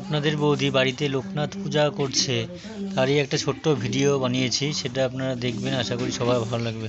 আপনাদের বৌদি বাড়িতে লোকনাথ পূজা করছে, তারই একটা ছোট্ট ভিডিও বানিয়েছি, সেটা আপনারা দেখবেন, আশা করি সবার ভালো লাগবে।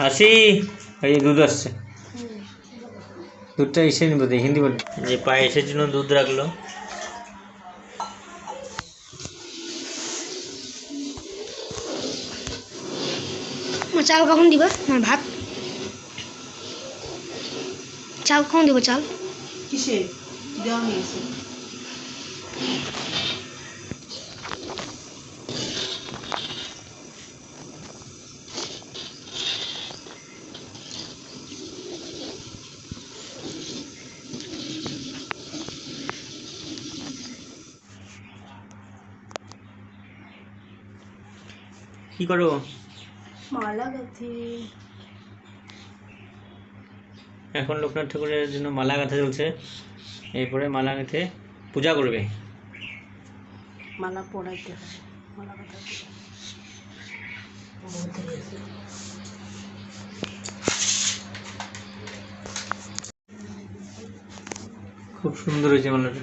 হাসি এই দুধ আসছে। দুধটা এসে নিব দেখে দিব যে পায়েসের জন্য দুধ রাখল। চাল কখন দিবা? না ভাত? চাল কখন দিব চাল? কিসে দেওয়া হয়েছে কি করো? মালা গাথি। এখন লোকনাথ ঠাকুরের জন্য মালা গাঁথা চলছে। এরপরে মালা গেঁথে পূজা করবে। মালা পড়াইতে হয় মালা খুব সুন্দর হয়েছে মালাটা।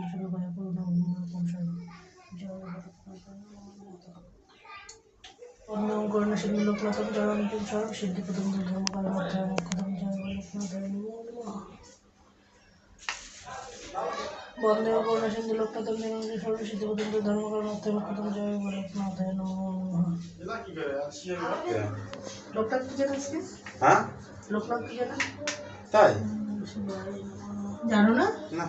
সিদ্ধি লোকনাথম জয়ন্তীম সর্ব সিদ্ধি প্রথম ধর্ম কারণ অধ্যায় মুখ্যতম জয় লোকনাথ বন্দে করোনা সিন্ধু লোকনাথম জয়ন্তীম সর্ব সিদ্ধি প্রথম ধর্ম কারণ অধ্যায় মুখ্যতম জয় লোকনাথ লোকনাথ আজকে? হ্যাঁ? লোকনাথ জানো তাই? জানো না? না।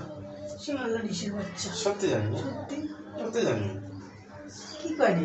সে আল্লাহ ঋষির বাচ্চা। সত্যি জানি সত্যি? সত্যি জানি। কি করে?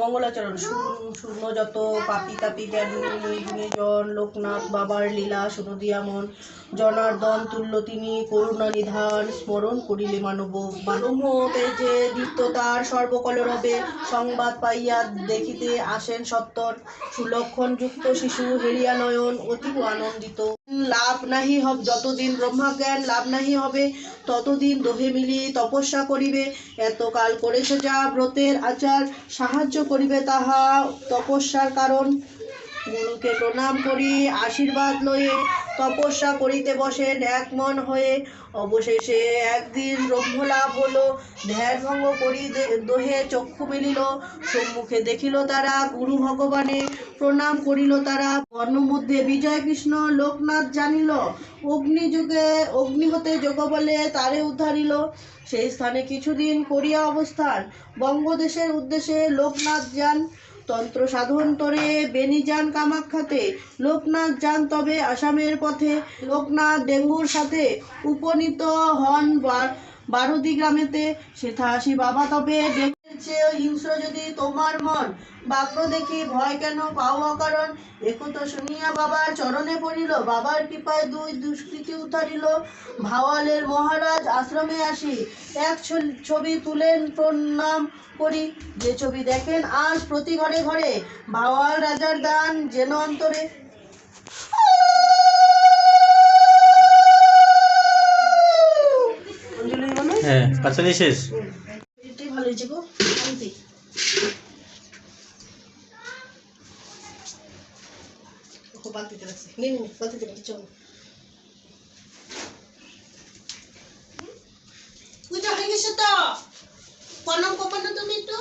মঙ্গলাচরণ, শূন্য যত পাপি তাপি জ্ঞানী গুণীজন লোকনাথ, বাবার লীলা সুনদিয়া মন, জনার্দন, তুল্য তিনি, করুণা নিধান, স্মরণ করিলে মানব। মানব যে দীপ্ত তার সর্বকলরবে, সংবাদ পাইয়া দেখিতে আসেন সত্তর। সুলক্ষণ যুক্ত শিশু হেরিয়া নয়ন অতীব আনন্দিত। লাভ নাহি হব, যতদিন ব্রহ্মজ্ঞান লাভ নাহি হবে, ততদিন দোহে মিলি তপস্যা করিবে। এতকাল করেছে যা ব্রতের আচার, সাহায্য করিবে তাহা তপস্যার কারণ। গুরুকে প্রণাম করি, আশীর্বাদ লয়ে তপস্যা করিতে বসেন। এক মন হয়ে অবশেষে একদিন ব্রহ্মলাভ হলো। ধ্যান ভঙ্গ করি দোহে চক্ষু মেলিল। সম্মুখে দেখিল তারা গুরু ভগবানে। প্রণাম করিল তারা। মধ্যে বিজয় কৃষ্ণ, লোকনাথ জানিল। অগ্নিযুগে অগ্নি হতে যোগ বলে তারে উদ্ধারিল। সেই স্থানে কিছুদিন করিয়া অবস্থান। বঙ্গদেশের উদ্দেশ্যে লোকনাথ যান। তন্ত্র সাধন তরে বেনি যান কামাখ্যাতে, লোকনাথ যান তবে আসামের পথে। লোকনাথ ডেঙ্গুর সাথে উপনীত হন বারুদি গ্রামেতে। আসি বাবা তবে ডেকেছে হিংস্র যদি তোমার মন বাক্য দেখি ভয় কেন পাও অকারণ? একথা শুনিয়া বাবার চরণে পড়িল বাবার কৃপায় দুই দুষ্কৃতি উদ্ধারিল ভাওয়ালের মহারাজ আশ্রমে আসি এক ছবি তুলেন প্রণাম করি। যে ছবি দেখেন আজ প্রতি ঘরে ঘরে ভাওয়াল রাজার দান যেন অন্তরে। হ্যাঁ পাঁচালি শেষ। এটাই আনতে ওকে বালতিতে হয়ে গেছে তো? প্রণাম করবে তুমি একটু।